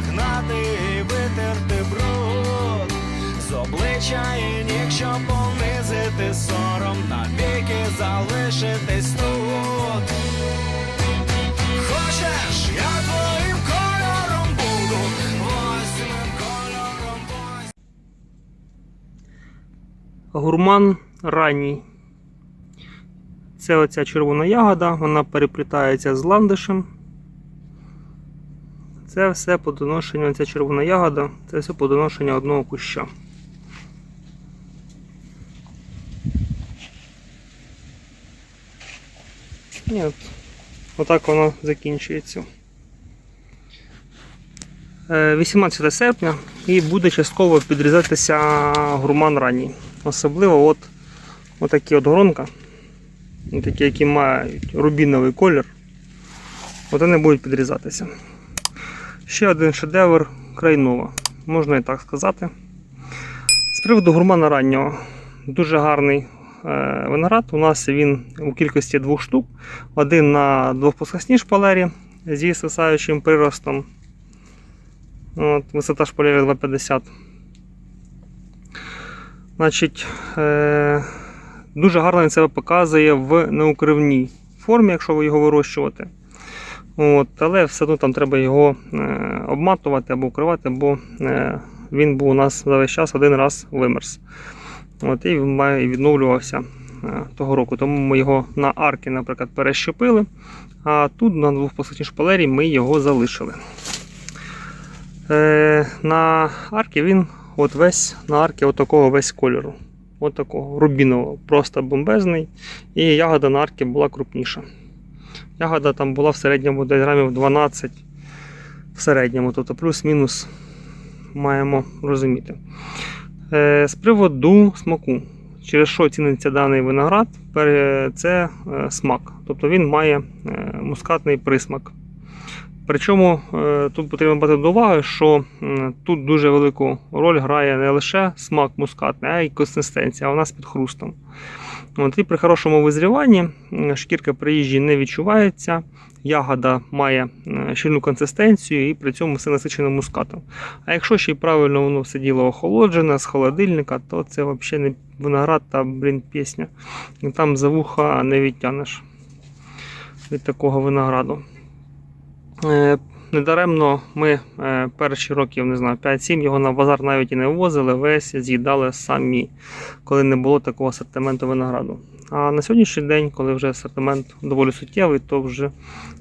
гнати і витерти бруд з обличчя і ніг, щоб понизити сором, навіки залишитись тут. Хочеш, я твоїм кольором буду, восьмим кольором восьмим. Гурман ранній. Це оця червона ягода, вона переплітається з ландишем. Це все по доношенню, ця червона ягода, це все по доношенню одного куща. І от, отак воно закінчується. Е, 18 серпня і буде частково підрізатися гурман ранній. Особливо от, от такі от гронка, такі, які мають рубіновий колір, от вони будуть підрізатися. Ще один шедевр крайнова, можна і так сказати. З приводу гурмана раннього, дуже гарний е, виноград. У нас він у кількості двох штук. Один на двохплоскосній шпалері зі свисаючим приростом. От, висота шпалери 2,50. Значить, е, дуже гарно він себе показує в неукривній формі, якщо ви його вирощувати. От, але все одно там треба його е, обматувати або укривати, бо е, він був у нас за весь час один раз вимерз. От, і він відновлювався е, того року. Тому ми його на арки, наприклад, перещепили, а тут на двохпосадній шпалері ми його залишили. Е, на арки він от весь на арки отакого весь кольору. От рубінового, просто бомбезний. І ягода на арки була крупніша. Ягода там була в середньому десь грамів 12 в середньому, тобто плюс-мінус маємо розуміти. Е, з приводу смаку. Через що ціниться даний виноград, це е, смак. Тобто він має е, мускатний присмак. Причому тут потрібно брати до уваги, що тут дуже велику роль грає не лише смак мускатний, а й консистенція, а вона з під хрустом. От, і при хорошому визріванні шкірка приїжджі не відчувається, ягода має е, щільну консистенцію і при цьому все насичено мускатом. А якщо ще й правильно воно все діло охолоджене з холодильника, то це взагалі не виноград та блін, пісня. Там за вуха не відтянеш від такого винограду. Недаремно ми е, перші років, не знаю, 5-7 його на базар навіть і не ввозили, весь з'їдали самі, коли не було такого асортименту винограду. А на сьогоднішній день, коли вже асортимент доволі суттєвий, то вже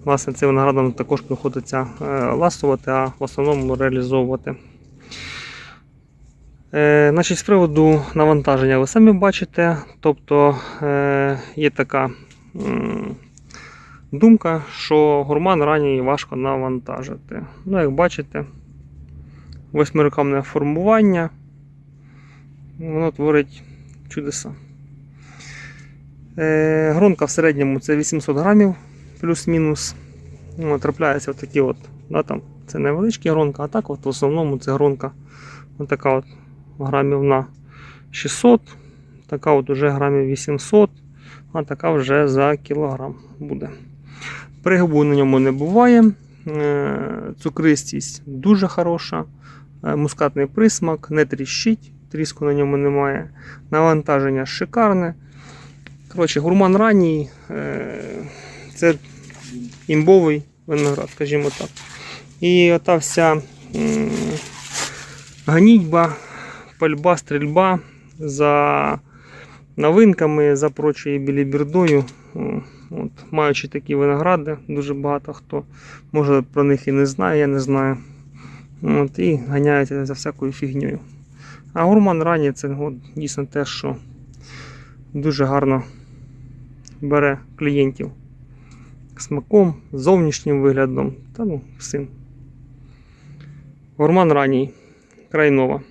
власне цим виноградом також приходиться е, ласувати, а в основному реалізовувати. Е, значить, з приводу навантаження ви самі бачите, тобто е, є така. Думка, що гурман ранній важко навантажити. Ну, як бачите, восьмирукамне формування, воно творить чудеса. Е, Гронка в середньому це 800 грамів плюс-мінус. Ну, трапляється от такі от, да, там, це невеличкі гронка, а так от в основному це гронка така от грамів на 600, така от уже грамів 800, а така вже за кілограм буде. Пригубу на ньому не буває. Е, Цукристість дуже хороша. Е, Мускатний присмак, не тріщить, тріску на ньому немає. Навантаження шикарне. Коротше, гурман ранній е, це імбовий виноград, скажімо так. І ота вся ганітьба, пальба, стрільба за новинками, за прочою білібірдою. Маючи такі виногради, дуже багато хто може про них і не знає, я не знаю. От, і ганяється за всякою фігньою. А гурман ранній це от, дійсно те, що дуже гарно бере клієнтів смаком, зовнішнім виглядом та ну, всім. Гурман ранній, крайнова.